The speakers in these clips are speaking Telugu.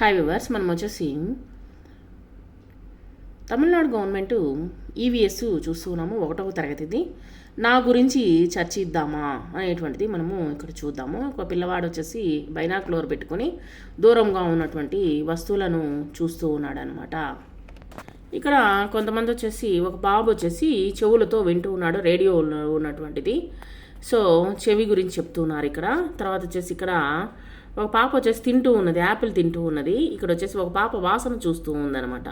హాయ్ వివర్స్ మనం వచ్చేసి తమిళనాడు గవర్నమెంట్ ఈవీఎస్ చూస్తున్నాము ఒకటవ తరగతిది. నా గురించి చర్చిద్దామా అనేటువంటిది మనము ఇక్కడ చూద్దాము. ఒక పిల్లవాడు వచ్చేసి బైనాక్లోర్ పెట్టుకొని దూరంగా ఉన్నటువంటి వస్తువులను చూస్తూ ఉన్నాడు అనమాట ఇక్కడ కొంతమంది వచ్చేసి ఒక బాబు వచ్చేసి చెవులతో వింటూ ఉన్నాడు రేడియో ఉన్నటువంటిది. సో చెవి గురించి చెప్తున్నారు ఇక్కడ. తర్వాత వచ్చేసి ఇక్కడ ఒక పాప వచ్చేసి తింటూ ఉన్నది యాపిల్ తింటూ ఉన్నది. ఇక్కడ వచ్చేసి ఒక పాప వాసన చూస్తూ ఉందన్నమాట.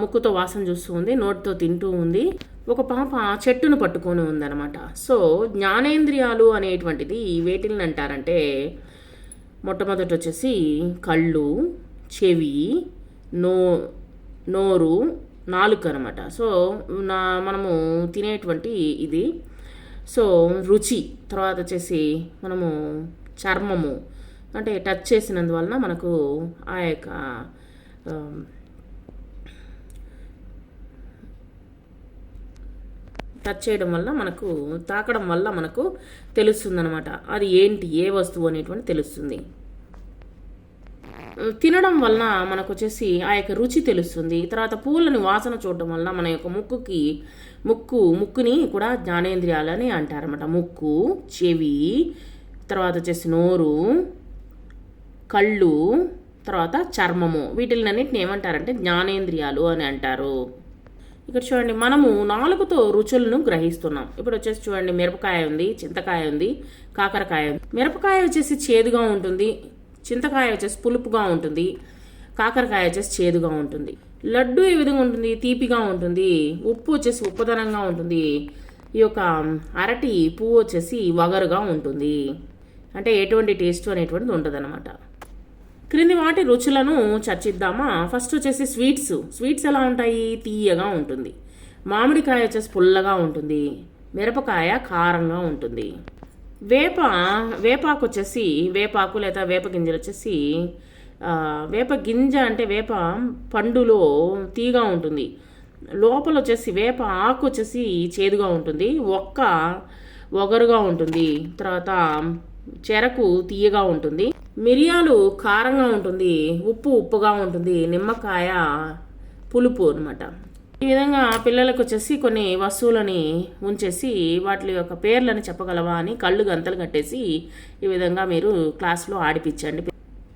ముక్కుతో వాసన చూస్తూ ఉంది నోటితో తింటూ ఉంది. ఒక పాప చెట్టును పట్టుకొని ఉందన్నమాట. సో జ్ఞానేంద్రియాలు అనేటువంటిది వేటిని అంటారంటే మొట్టమొదటి వచ్చేసి కళ్ళు చెవి నో నోరు నాలుక అనమాట సో నా మనము తినేటువంటి ఇది. సో రుచి తర్వాత వచ్చేసి మనము చర్మము అంటే టచ్ చేసినందువలన మనకు ఆ యొక్క um, టచ్ చేయడం వల్ల మనకు తాకడం వల్ల మనకు తెలుస్తుందనమాట అది ఏంటి ఏ వస్తువు అనేటువంటి తెలుస్తుంది. తినడం వలన మనకు వచ్చేసి ఆ యొక్క రుచి తెలుస్తుంది. తర్వాత పూలని వాసన చూడడం వల్ల మన యొక్క ముక్కుకి ముక్కు ముక్కుని కూడా జ్ఞానేంద్రియాలని అంటారన్నమాట. ముక్కు చెవి తర్వాత వచ్చేసి నోరు కళ్ళు తర్వాత చర్మము. వీటిలన్నింటిని ఏమంటారంటే జ్ఞానేంద్రియాలు అని అంటారు. ఇక్కడ చూడండి మనము నాలుగుతో రుచులను గ్రహిస్తున్నాం. ఇప్పుడు వచ్చేసి చూడండి మిరపకాయ ఉంది చింతకాయ ఉంది కాకరకాయ ఉంది. మిరపకాయ వచ్చేసి చేదుగా ఉంటుంది చింతకాయ వచ్చేసి పులుపుగా ఉంటుంది కాకరకాయ వచ్చేసి చేదుగా ఉంటుంది. లడ్డు ఏ విధంగా ఉంటుంది? తీపిగా ఉంటుంది ఉప్పు వచ్చేసి ఉప్పుదనంగా ఉంటుంది ఈ యొక్క అరటి పువ్వు వచ్చేసి వగరుగా ఉంటుంది. అంటే ఎటువంటి టేస్ట్ అనేటువంటిది ఉంటుంది క్రింది వాటి రుచులను చర్చిద్దామా? ఫస్ట్ వచ్చేసి స్వీట్స్. స్వీట్స్ ఎలా ఉంటాయి? తీయగా ఉంటుంది. మామిడికాయ వచ్చేసి పుల్లగా ఉంటుంది. మిరపకాయ కారంగా ఉంటుంది. వేప వేపాకు వచ్చేసి వేపాకు లేదా వేప గింజలు వచ్చేసి వేప గింజ అంటే వేప పండులో తీగా ఉంటుంది. లోపల వచ్చేసి వేప ఆకు వచ్చేసి చేదుగా ఉంటుంది. ఒక్క ఒగరుగా ఉంటుంది. తర్వాత చెరకు తీయగా ఉంటుంది. మిరియాలు కారంగా ఉంటుంది ఉప్పు ఉప్పుగా ఉంటుంది నిమ్మకాయ పులుపు అనమాట ఈ విధంగా పిల్లలకు వచ్చేసి కొన్ని వస్తువులని ఉంచేసి వాటి యొక్క పేర్లని చెప్పగలవా అని కళ్ళు గంతలు కట్టేసి ఈ విధంగా మీరు క్లాస్లో ఆడిపించండి.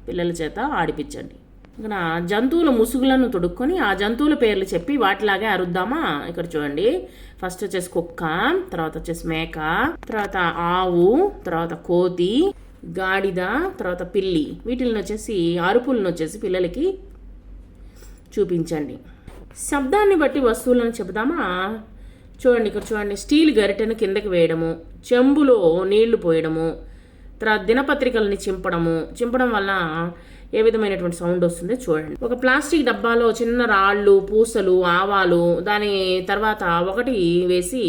పిల్లల చేత ఆడిపించండి. ఇక్కడ జంతువుల ముసుగులను తొడుక్కొని ఆ జంతువుల పేర్లు చెప్పి వాటిలాగే అరుద్దామా? ఇక్కడ చూడండి. ఫస్ట్ వచ్చేసి కుక్క తర్వాత వచ్చేసి మేక తర్వాత ఆవు తర్వాత కోతి గాడిద తర్వాత పిల్లి. వీటిల్ని వచ్చేసి అరుపులను వచ్చేసి పిల్లలకి చూపించండి. శబ్దాన్ని బట్టి వస్తువులను చెబుదామా? చూడండి ఇక్కడ చూడండి. స్టీల్ గరిటెను కిందకి వేయడము చెంబులో నీళ్ళు పోయడము తర్వాత దినపత్రికల్ని చింపడము. చింపడం వల్ల ఏ విధమైనటువంటి సౌండ్ వస్తుందో చూడండి. ఒక ప్లాస్టిక్ డబ్బాలో చిన్న రాళ్ళు పూసలు ఆవాలు దాని తర్వాత ఒకటి వేసి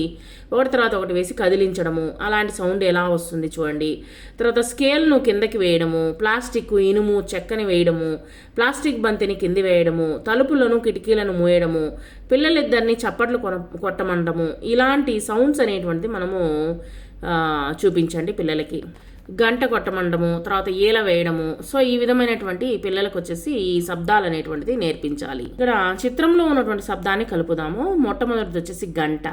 ఒకటి తర్వాత ఒకటి వేసి కదిలించడము. అలాంటి సౌండ్ ఎలా వస్తుంది చూడండి. తర్వాత స్కేల్ను కిందకి వేయడము ప్లాస్టిక్ ఇనుము చెక్కని వేయడము ప్లాస్టిక్ బంతిని కింది వేయడము తలుపులను కిటికీలను మూయడము పిల్లలిద్దరిని చప్పట్లు కొన కొట్టమండము. ఇలాంటి సౌండ్స్ అనేటువంటిది మనము చూపించండి పిల్లలకి. గంట కొట్టమండము తర్వాత ఈల వేయడము. సో ఈ విధమైనటువంటి పిల్లలకు వచ్చేసి ఈ శబ్దాలు అనేటువంటిది నేర్పించాలి. ఇక్కడ చిత్రంలో ఉన్నటువంటి శబ్దాన్ని కలుపుదాము. మొట్టమొదటిది వచ్చేసి గంట.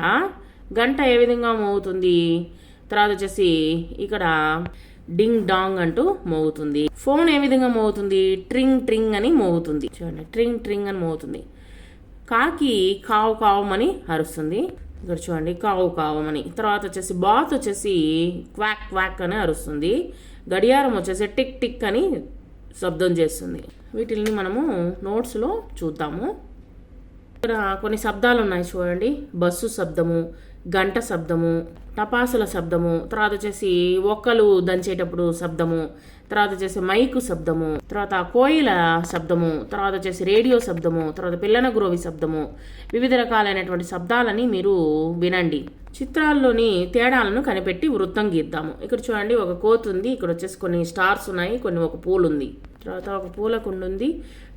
గంట ఏ విధంగా మోగుతుంది? తర్వాత వచ్చేసి ఇక్కడ డింగ్ డాంగ్ అంటూ మోగుతుంది. ఫోన్ ఏ విధంగా మోగుతుంది? ట్రింగ్ ట్రింగ్ అని మోగుతుంది. చూడండి ట్రింగ్ ట్రింగ్ అని మోగుతుంది. కాకి కావు కావమని అరుస్తుంది. ఇక్కడ చూడండి కావు కావమని తర్వాత వచ్చేసి బాత్ వచ్చేసి క్వాక్ క్వాక్ అని అరుస్తుంది. గడియారం వచ్చేసి టిక్ టిక్ అని శబ్దం చేస్తుంది. వీటిని మనము నోట్స్లో చూద్దాము. ఇక్కడ కొన్ని శబ్దాలు ఉన్నాయి చూడండి. బస్సు శబ్దము గంట శబ్దము టపాసుల శబ్దము తర్వాత వచ్చేసి ఒక్కలు దంచేటప్పుడు శబ్దము తర్వాత వచ్చేసి మైకు శబ్దము తర్వాత కోయిల శబ్దము తర్వాత వచ్చేసి రేడియో శబ్దము తర్వాత పిల్లన గ్రోవి శబ్దము వివిధ రకాలైనటువంటి శబ్దాలని మీరు వినండి. చిత్రాల్లోని తేడాలను కనిపెట్టి వృత్తం గీద్దాము. ఇక్కడ చూడండి ఒక కోతు ఉంది ఇక్కడ వచ్చేసి కొన్ని స్టార్స్ ఉన్నాయి కొన్ని ఒక పూలు ఉంది. తర్వాత ఒక పూల కుండు ఉంది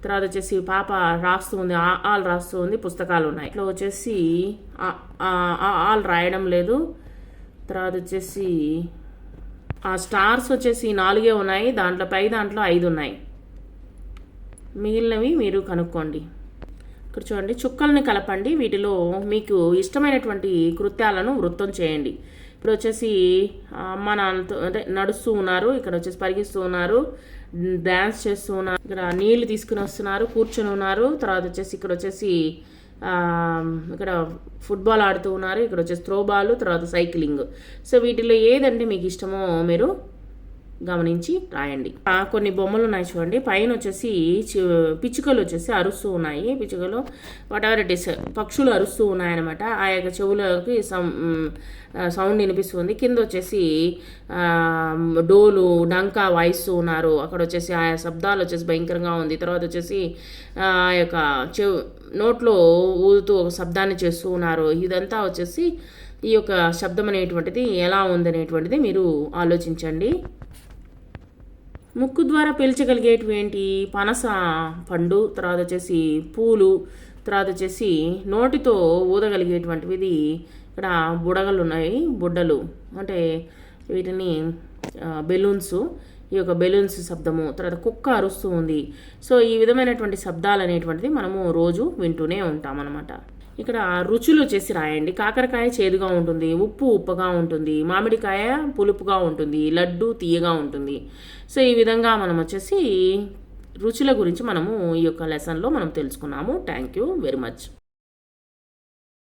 తర్వాత వచ్చేసి పాప రాస్తూ ఉంది ఆ ఆల్ రాస్తూ ఉంది పుస్తకాలు ఉన్నాయి. ఇట్లా వచ్చేసి ఆల్ ఆ- రాయడం లేదు. తర్వాత వచ్చేసి ఆ స్టార్స్ వచ్చేసి నాలుగే ఉన్నాయి. దాంట్లో పై దాంట్లో ఐదు ఉన్నాయి. మిగిలినవి మీరు కనుక్కోండి. ఇక్కడ చూడండి చుక్కల్ని కలపండి. వీటిలో మీకు ఇష్టమైనటువంటి కృత్యాలను వృత్తం చేయండి. ఇప్పుడు వచ్చేసి అమ్మ నాన్నతో అంటే నడుస్తూ ఉన్నారు. ఇక్కడ వచ్చేసి పరిగిస్తూ ఉన్నారు. డ్యాన్స్ చేస్తూ ఉన్నారు. ఇక్కడ నీళ్ళు తీసుకుని వస్తున్నారు కూర్చొని ఉన్నారు. తర్వాత వచ్చేసి ఇక్కడ వచ్చేసి ఇక్కడ ఫుట్బాల్ ఆడుతూ ఉన్నారు. ఇక్కడ వచ్చేసి త్రోబాల్ తర్వాత సైక్లింగ్. సో వీటిలో ఏదంటే మీకు ఇష్టమో మీరు గమనించి రాయండి. కొన్ని బొమ్మలు ఉన్నాయి చూడండి. పైన వచ్చేసి చి- పిచ్చుకలు వచ్చేసి అరుస్తూ ఉన్నాయి. పిచ్చుకలు వాట్ ఎవర్ ఇట్ ఇస్ పక్షులు అరుస్తూ ఉన్నాయన్నమాట. ఆ యొక్క చెవులకి సౌ- సౌండ్ వినిపిస్తుంది. కింద వచ్చేసి డోలు డంకా వాయిస్తూ ఉన్నారు. అక్కడ వచ్చేసి ఆయా శబ్దాలు వచ్చేసి భయంకరంగా ఉంది. తర్వాత వచ్చేసి ఆ యొక్క చెవు నోట్లో ఊదుతూ ఒక శబ్దాన్ని చేస్తూ ఉన్నారు. ఇదంతా వచ్చేసి ఈ యొక్క శబ్దం అనేటువంటిది ఎలా ఉందనేటువంటిది మీరు ఆలోచించండి. ముక్కు ద్వారా పీల్చగలిగేటివి ఏంటి? పనస పండు తర్వాత వచ్చేసి పూలు తర్వాత వచ్చేసి నోటితో ఊదగలిగేటువంటివి. ఇది ఇక్కడ బుడగలు ఉన్నాయి బుడ్డలు. అంటే వీటిని బెలూన్స్. ఈ యొక్క బెలూన్స్ శబ్దము తర్వాత కుక్క అరుస్తూ ఉంది. సో ఈ విధమైనటువంటి శబ్దాలు అనేటువంటిది మనము రోజు వింటూనే ఉంటాం అనమాట ఇక్కడ రుచులు వచ్చేసి రాయండి. కాకరకాయ చేదుగా ఉంటుంది ఉప్పు ఉప్పగా ఉంటుంది మామిడికాయ పులుపుగా ఉంటుంది లడ్డు తీయగా ఉంటుంది. సో ఈ విధంగా మనం వచ్చేసి రుచుల గురించి మనము ఈ యొక్క లెసన్లో మనం తెలుసుకున్నాము. Thank you very much